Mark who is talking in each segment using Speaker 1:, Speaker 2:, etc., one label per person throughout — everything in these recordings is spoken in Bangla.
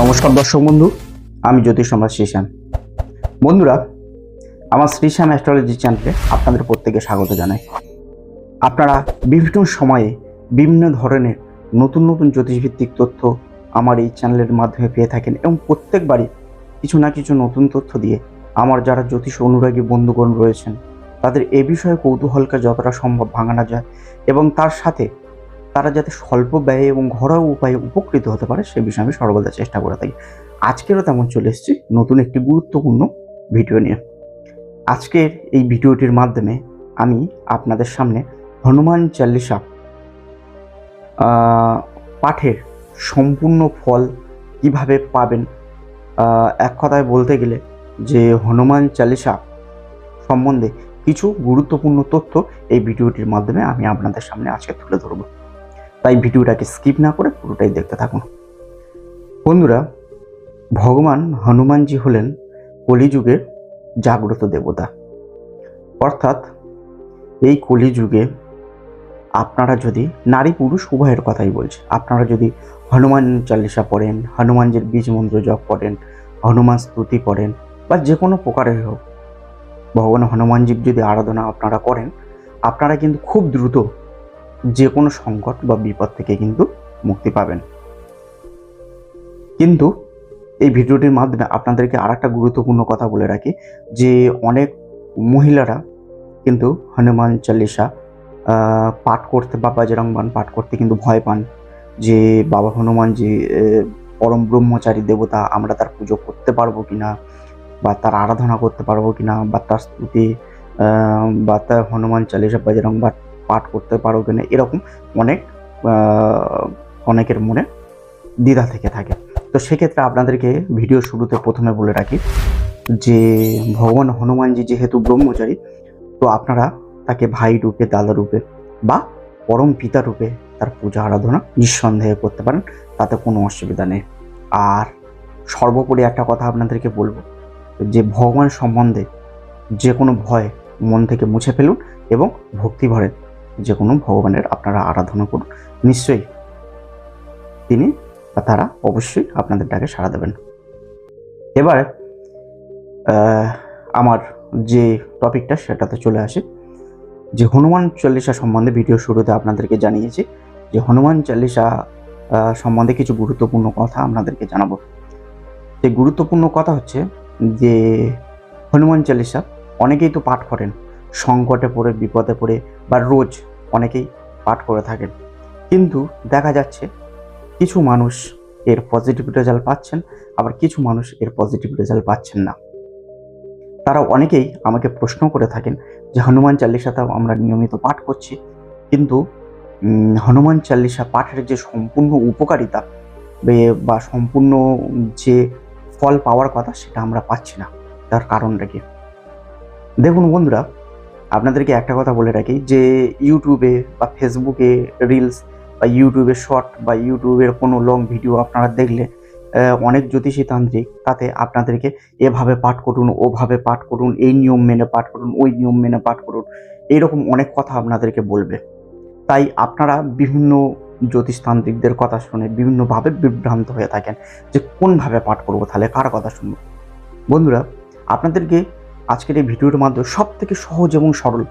Speaker 1: নমস্কার দর্শক বন্ধু, আমি জ্যোতিষ সম্রাট শ্রীশ্যাম। বন্ধুরা, আমার শ্রীশ্যাম অ্যাস্ট্রোলজি চ্যানেলে আপনাদের প্রত্যেকে স্বাগত জানাই। আপনারা বিভিন্ন সময়ে বিভিন্ন ধরনের নতুন নতুন জ্যোতিষভিত্তিক তথ্য আমার এই চ্যানেলের মাধ্যমে পেয়ে থাকেন এবং প্রত্যেকবারই কিছু না কিছু নতুন তথ্য দিয়ে আমার যারা জ্যোতিষ অনুরাগী বন্ধুগণ রয়েছেন, তাদের এ বিষয়ে কৌতূহলকে যতটা সম্ভব ভাঙানো যায় এবং তার সাথে তারা যাতে স্বল্প ব্যয়ে এবং ঘরোয়া উপায়ে উপকৃত হতে পারে, সে বিষয়ে আমি সর্বদা চেষ্টা করে থাকি। আজকেরও তেমন চলে এসেছি, নতুন একটি গুরুত্বপূর্ণ ভিডিও নিয়ে। আজকের এই ভিডিওটির মাধ্যমে আমি আপনাদের সামনে হনুমান চাল্লিশা পাঠের সম্পূর্ণ ফল কীভাবে পাবেন এক কথায় বলতে গেলে যে হনুমান চালিসা সম্বন্ধে কিছু গুরুত্বপূর্ণ তথ্য এই ভিডিওটির মাধ্যমে আমি আপনাদের সামনে আজকে তুলে ধরবো। তাই ভিডিওটাকে স্কিপ না করে পুরোটাই দেখতে থাকুন। বন্ধুরা, ভগবান হনুমানজি হলেন কলিযুগের জাগ্রত দেবতা। অর্থাৎ এই কলিযুগে আপনারা যদি, নারী পুরুষ উভয়ের কথাই বলছে, আপনারা যদি হনুমান চালিসা পড়েন, হনুমানজির বীজ মন্ত্র জপ করেন, হনুমান স্তুতি করেন বা যে কোনো প্রকারের হোক, ভগবান হনুমানজির যদি আরাধনা আপনারা করেন, আপনারা কিন্তু খুব দ্রুত যে কোনো সংকট বা বিপদ থেকে কিন্তু মুক্তি পাবেন। কিন্তু এই ভিডিওটির মাধ্যমে আপনাদেরকে আর একটা গুরুত্বপূর্ণ কথা বলে রাখি, যে অনেক মহিলারা কিন্তু হনুমান চালিসা পাঠ করতে বা বাজরংবান পাঠ করতে কিন্তু ভয় পান যে বাবা হনুমান যে পরম ব্রহ্মচারী দেবতা, আমরা তার পুজো করতে পারব কিনা বা তার আরাধনা করতে পারব কি না বা তার স্তুতি বা তার হনুমান চালিসা বাজরং বা পাঠ করতে পারো কিনা, এরকম অনেক অনেকের মনে দ্বিধা থেকে থাকে। তো সেক্ষেত্রে আপনাদেরকে ভিডিও শুরুতে প্রথমে বলে রাখি যে, ভগবান হনুমানজি যেহেতু ব্রহ্মচারী, তো আপনারা তাকে ভাই রূপে, দাদা রূপে বা পরম পিতা রূপে তার পূজা, আরাধনা নিঃসন্দেহে করতে পারেন, তাতে কোনো অসুবিধা নেই। আর সর্বোপরি একটা কথা আপনাদেরকে বলব যে, ভগবান সম্বন্ধে যে কোনো ভয় মন থেকে মুছে ফেলুন এবং ভক্তি ভরে যে কোনো ভগবানের আপনারা আরাধনা করুন। নিশ্চয়ই তিনি বা তারা অবশ্যই আপনাদের ডাকে সাড়া দেবেন। এবার আমার যে টপিকটা সেটাতে চলে আসে। যে হনুমান চল্লিশা সম্বন্ধে ভিডিও শুরুতে আপনাদেরকে জানিয়েছি। যে হনুমান চল্লিশা সম্বন্ধে কিছু গুরুত্বপূর্ণ কথা আপনাদেরকে জানাব। সেই গুরুত্বপূর্ণ কথা হচ্ছে যে, হনুমান চল্লিশা অনেকেই তো পাঠ করেন। সংকটে পড়ে, বিপদে পড়ে বা রোজ অনেকেই পাঠ করে থাকেন। কিন্তু দেখা যাচ্ছে কিছু মানুষ এর পজিটিভ রেজাল্ট পাচ্ছেন, আবার কিছু মানুষ এর পজিটিভ রেজাল্ট পাচ্ছেন না। তারা অনেকেই আমাকে প্রশ্ন করে থাকেন যে, হনুমান চাল্লিশাটাও আমরা নিয়মিত পাঠ করছি। কিন্তু হনুমান চাল্লিশা পাঠের যে সম্পূর্ণ উপকারিতা বা সম্পূর্ণ যে ফল পাওয়ার কথা, সেটা আমরা পাচ্ছি না। তার কারণটা কি? দেখুন বন্ধুরা আপনাদেরকে একটা কথা বলে রাখি যে ইউটিউবে বা ফেসবুকে রিলস বা ইউটিউবে শর্ট বা ইউটিউবের কোনো লং ভিডিও আপনারা দেখলে অনেক জ্যোতিষী তান্ত্রিক তাতে আপনাদেরকে এভাবে পাঠ করুন, ওভাবে পাঠ করুন, এই নিয়ম মেনে পাঠ করুন, ওই নিয়ম মেনে পাঠ করুন, এইরকম অনেক কথা আপনাদেরকে বলবে। তাই আপনারা বিভিন্ন জ্যোতিষতান্ত্রিকদের কথা শুনে বিভিন্নভাবে বিভ্রান্ত হয়ে থাকেন যে কোনভাবে পাঠ করব, তাহলে কার কথা শুনব? বন্ধুরা, আপনাদেরকে আজকের এই ভিডিওর মাধ্যমে সব থেকে সহজ এবং সরল।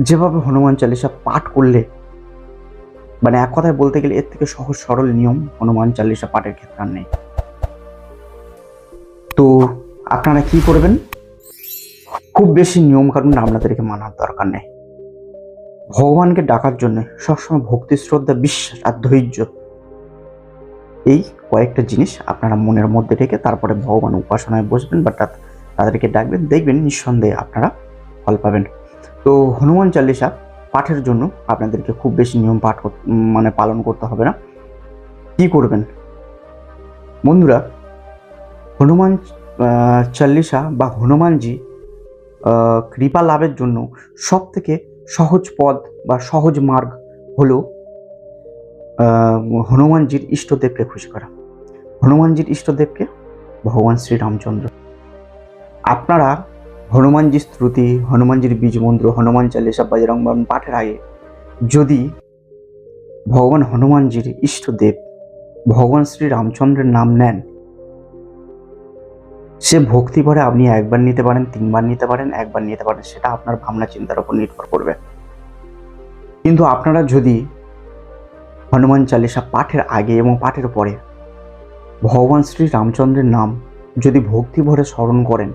Speaker 1: যেভাবে হনুমান চালিসা পাঠ করলে মানে এক কথায় বলতে গেলে এর থেকে সহজ সরল নিয়ম হনুমান চালিসা পাঠের ক্ষেত্রে আর নেই। তো আপনারা কি করবেন? খুব বেশি নিয়ম কানুন আপনাদেরকে মানার দরকার নেই। ভগবানকে ডাকার জন্য সবসময় ভক্তি, শ্রদ্ধা, বিশ্বাস আর ধৈর্য এই কয়েকটা জিনিস আপনারা মনের মধ্যে রেখে তারপরে ভগবান উপাসনায় বসবেন, বা তা- তাদেরকে ডাকবেন, দেখবেন নিঃসন্দেহে আপনারা ফল পাবেন। তো হনুমান চালিসা পাঠের জন্য আপনাদেরকে খুব বেশি নিয়ম পাঠ মানে পালন করতে হবে না। কি করবেন? বন্ধুরা, হনুমান চাল্লিশা বা হনুমানজি কৃপা লাভের জন্য সব থেকে সহজ পদ বা সহজ মার্গ হলো হনুমানজির ইষ্টদেবকে খুশি করা। হনুমানজির ইষ্টদেবকে ভগবান শ্রীরামচন্দ্র। আপনারা হনুমানজির স্তুতি, হনুমানজির বীজ মন্ত্র হনুমান চালিসা বজরং পাঠের আগে যদি ভগবান হনুমানজির ইষ্টদেব, ভগবান শ্রী রামচন্দ্রের নাম নেন, সে ভক্তি ভরে আপনি একবার নিতে পারেন, তিনবার নিতে পারেন, একবার নিতে পারেন, সেটা আপনার ভাবনা চিন্তার উপর নির্ভর করবে। কিন্তু আপনারা যদি হনুমান চালিসা পাঠের আগে এবং পাঠের পরে ভগবান শ্রী রামচন্দ্রের নাম যদি ভক্তি ভরে স্মরণ করেন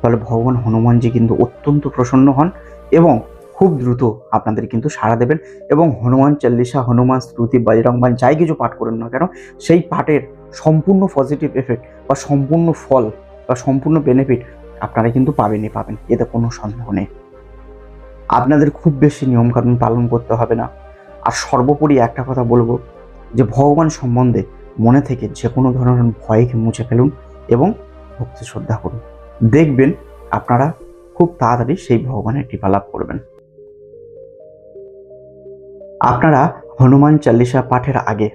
Speaker 1: তাহলে ভগবান হনুমানজি কিন্তু অত্যন্ত প্রসন্ন হন এবং খুব দ্রুত আপনাদের কিন্তু সাড়া দেবেন এবং হনুমান চল্লিশা, হনুমান স্তুতি বজরংবান যাই কিছু পাঠ করুন না কেন, সেই পাঠের সম্পূর্ণ পজিটিভ এফেক্ট বা সম্পূর্ণ ফল বা সম্পূর্ণ বেনিফিট আপনারা কিন্তু পাবেনই পাবেন, এতে কোনো সন্দেহ নেই। আপনাদের খুব বেশি নিয়মকানুন পালন করতে হবে না। আর সর্বোপরি একটা কথা বলব যে ভগবান সম্বন্ধে মনে থেকে যে কোনো ধরনের ভয়কে মুছে ফেলুন এবং ভক্তি শ্রদ্ধা করুন। দেখবেন আপনারা খুব তাড়াতাড়ি সেই ভগবানের কৃপা লাভ করবেন। আপনারা হনুমান চাল্লিশা পাঠের আগে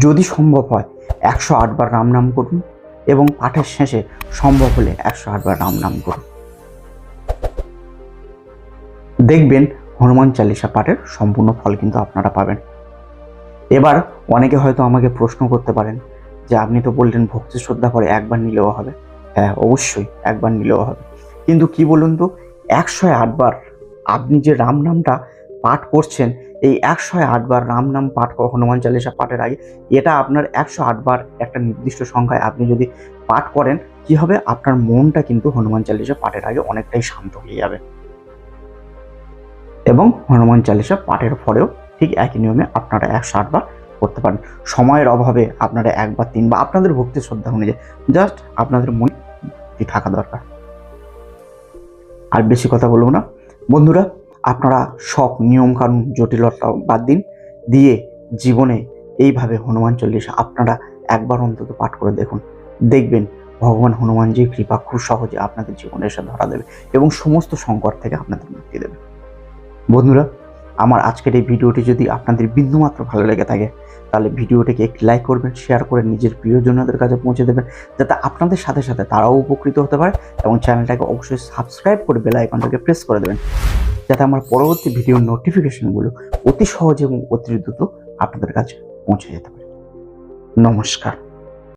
Speaker 1: যদি সম্ভব হয় একশো আটবার রাম নাম করুন এবং পাঠের শেষে সম্ভব হলে একশো আটবার রাম নাম করুন। দেখবেন হনুমান চাল্লিশা পাঠের সম্পূর্ণ ফল কিন্তু আপনারা পাবেন। এবার অনেকে হয়তো আমাকে প্রশ্ন করতে পারেন যে আপনি তো বললেন ভক্তি শ্রদ্ধা করে একবার নিলেও হবে। হ্যাঁ অবশ্যই একবার নিলেও হবে। কিন্তু কি বলুন তো একশো আটবার আপনি যে রাম নামটা পাঠ করছেন, এই একশো আটবার রাম নাম পাঠ হনুমান চালিসা পাঠের আগে এটা আপনার একশো আটবার একটা নির্দিষ্ট সংখ্যায় আপনি যদি পাঠ করেন, কি হবে? আপনার মনটা কিন্তু হনুমান চালিসা পাঠের আগে অনেকটাই শান্ত হয়ে যাবে। এবং হনুমান চালিসা পাঠের পরেও ঠিক একই নিয়মে আপনারা একশো আটবার করতে পারেন। সময়ের অভাবে আপনারা একবার তিনবার আপনাদের ভক্তি শ্রদ্ধা অনুযায়ী জাস্ট আপনাদের মনে থাকা দরকার। আর বেশি কথা বলব না। বন্ধুরা, আপনারা সব নিয়ম কানুন জটিলতা বাদ দিন। দিয়ে জীবনে এইভাবে হনুমান চল্লিশা আপনারা একবার অন্তত পাঠ করে দেখুন। দেখবেন ভগবান হনুমানজির কৃপা খুব সহজে আপনাদের জীবনে এসে ধরা দেবে এবং সমস্ত সংকট থেকে আপনাদের মুক্তি দেবে। বন্ধুরা, আমার আজকের এই ভিডিওটি যদি আপনাদের বিন্দুমাত্র ভালো লেগে থাকে তাহলে ভিডিওটিকে একটি লাইক করবেন শেয়ার করে নিজের প্রিয়জনদের কাছে পৌঁছে দেবেন, যাতে আপনাদের সাথে সাথে তারাও উপকৃত হতে পারে এবং চ্যানেলটাকে অবশ্যই সাবস্ক্রাইব করে বেল আইকনটাকে প্রেস করে দেবেন, যাতে আমার পরবর্তী ভিডিওর নোটিফিকেশনগুলো অতি সহজে এবং অতি দ্রুত আপনাদের কাছে পৌঁছে যেতে পারে। নমস্কার।